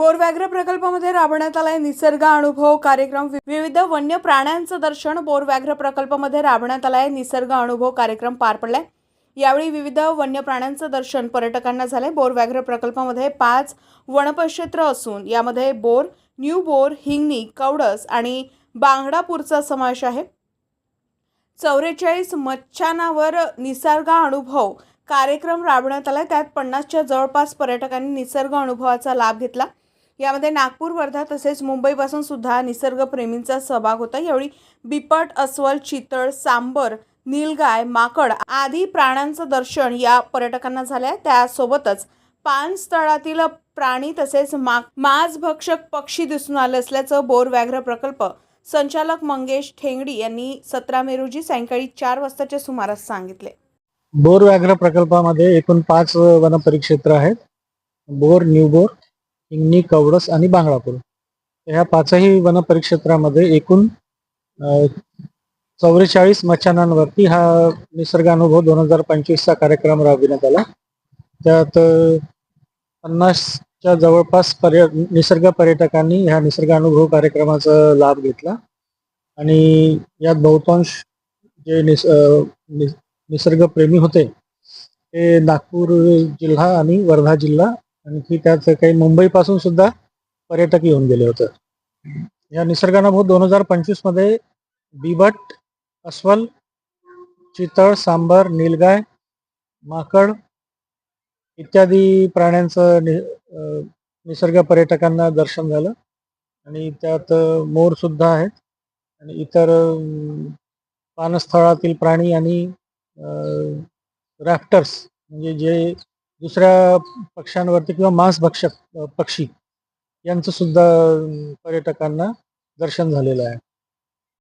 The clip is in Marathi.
बोरव्याघ्र प्रकल्पामध्ये राबवण्यात आलाय निसर्ग अनुभव कार्यक्रम. विविध वन्य प्राण्यांचं दर्शन बोरव्याघ्र प्रकल्पामध्ये राबवण्यात आलाय निसर्ग अनुभव कार्यक्रम पार पडलाय. यावेळी विविध वन्य प्राण्यांचं दर्शन पर्यटकांना झालंय. बोरव्याघ्र प्रकल्पामध्ये पाच वनपक्षेत्र असून यामध्ये बोर न्यू बोर हिंगणी कवडस आणि बांगडापूरचा समावेश आहे. चौवेचाळीस मच्छानावर निसर्ग अनुभव कार्यक्रम राबवण्यात आला त्यात पन्नासच्या जवळपास पर्यटकांनी निसर्ग अनुभवाचा लाभ घेतला. यामध्ये नागपूर वर्धा तसेच मुंबईपासून सुद्धा निसर्गप्रेमींचा सहभाग होता. यावेळी बिपट अस्वल चितळ सांबर नीलगाय माकड आदी प्राण्यांचं दर्शन या पर्यटकांना झालंय त्यासोबतच पानस्थळातील प्राणी तसेच मा पक्षी दिसून आले असल्याचं बोर व्याघ्र प्रकल्प संचालक मंगेश ठेंगडी यांनी सतरा मे रोजी सायंकाळी चार वाजताच्या सुमारास सांगितले. बोर व्याघ्र प्रकल्पामध्ये एकूण पाच वनपरिक्षेत्र आहेत. बोर न्यू बोर हिंगणी कवडस आणि बांगळापूर ह्या पाचही वनपरिक्षेत्रामध्ये एकूण चौवेचाळीस मच्छानांवरती हा निसर्गानुभव दोन हजार पंचवीसचा कार्यक्रम राबविण्यात आला. त्यात पन्नासच्या जवळपास पर्य निसर्ग पर्यटकांनी ह्या निसर्गानुभव कार्यक्रमाचा लाभ घेतला. आणि यात बहुतांश जे निस निस- निसर्गप्रेमी होते ते नागपूर जिल्हा आणि वर्धा जिल्हा आणखी त्याचं काही मुंबईपासून सुद्धा पर्यटक येऊन गेले होते. या निसर्गानुभव दोन हजार पंचवीसमध्ये बिबट अस्वल चितळ सांबर नीलगाय माकड इत्यादी प्राण्यांचं नि निसर्ग पर्यटकांना दर्शन झालं. आणि त्यात मोर सुद्धा आहेत. आणि इतर पानस्थळातील प्राणी आणि रॅफ्टर्स म्हणजे जे दुसऱ्या पक्ष्यांवरती किंवा मांसभक्षक पक्षी यांचं सुद्धा पर्यटकांना दर्शन झालेलं आहे.